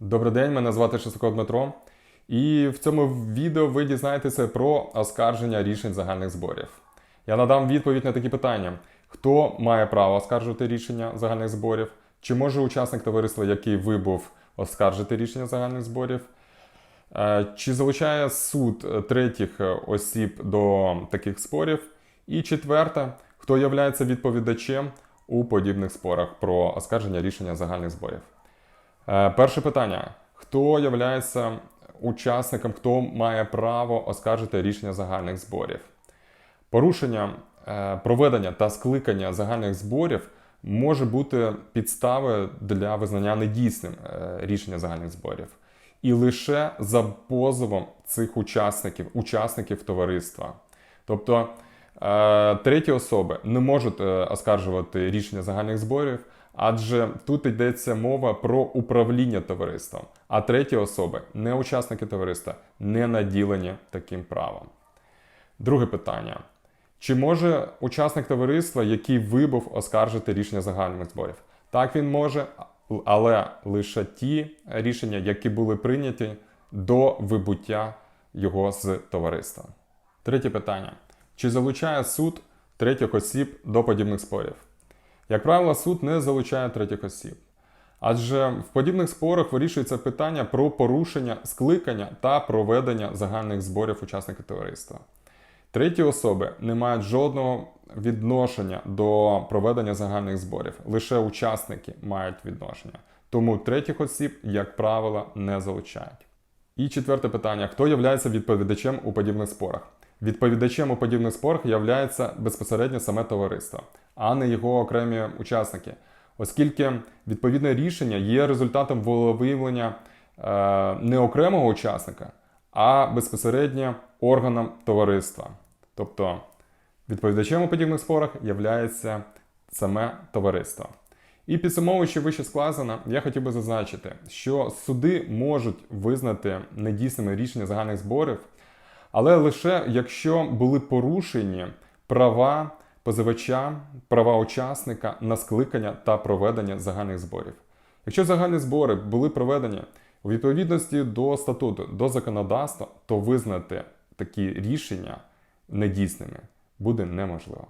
Добрий день, мене звати Шестако Дмитро. І в цьому відео ви дізнаєтеся про оскарження рішень загальних зборів. Я надам відповідь на такі питання: хто має право оскаржувати рішення загальних зборів? Чи може учасник товариства, який вибув, оскаржити рішення загальних зборів? Е, Чи залучає суд е, третіх е, осіб до таких спорів? І четверте, хто є відповідачем у подібних спорах про оскарження рішення загальних зборів? Е, Перше питання: хто є учасником, хто має право оскаржити рішення загальних зборів? Порушення е, проведення та скликання загальних зборів може бути підставою для визнання недійсним е, рішення загальних зборів. І лише за позовом цих учасників, учасників товариства. Тобто треті особи не можуть оскаржувати рішення загальних зборів, адже тут йдеться мова про управління товариством, а треті особи, не учасники товариства, не наділені таким правом. Друге питання. Чи може учасник товариства, який вибув, оскаржити рішення загальних зборів? Так він може, але лише ті рішення, які були прийняті до вибуття його з товариства. Третє питання: чи залучає суд третіх осіб до подібних спорів? Як правило, суд не залучає третіх осіб. Адже в подібних спорах вирішується питання про порушення скликання та проведення загальних зборів учасників товариства. Треті особи не мають жодного відношення до проведення загальних зборів. Лише учасники мають відношення. Тому третіх осіб, як правило, не залучають. І четверте питання: хто є відповідачем у подібних спорах? Відповідачем у подібних спорах є безпосередньо саме товариство, а не його окремі учасники, оскільки відповідне рішення є результатом волевиявлення е, не окремого учасника, а безпосередньо органом товариства. Тобто відповідачем у подібних спорах є саме товариство. І підсумовуючи вище сказане, я хотів би зазначити, що суди можуть визнати недійсними рішення загальних зборів, але лише якщо були порушені права позивача, права учасника на скликання та проведення загальних зборів. Якщо загальні збори були проведені у відповідності до статуту, до законодавства, то визнати такі рішення недійсними буде неможливо.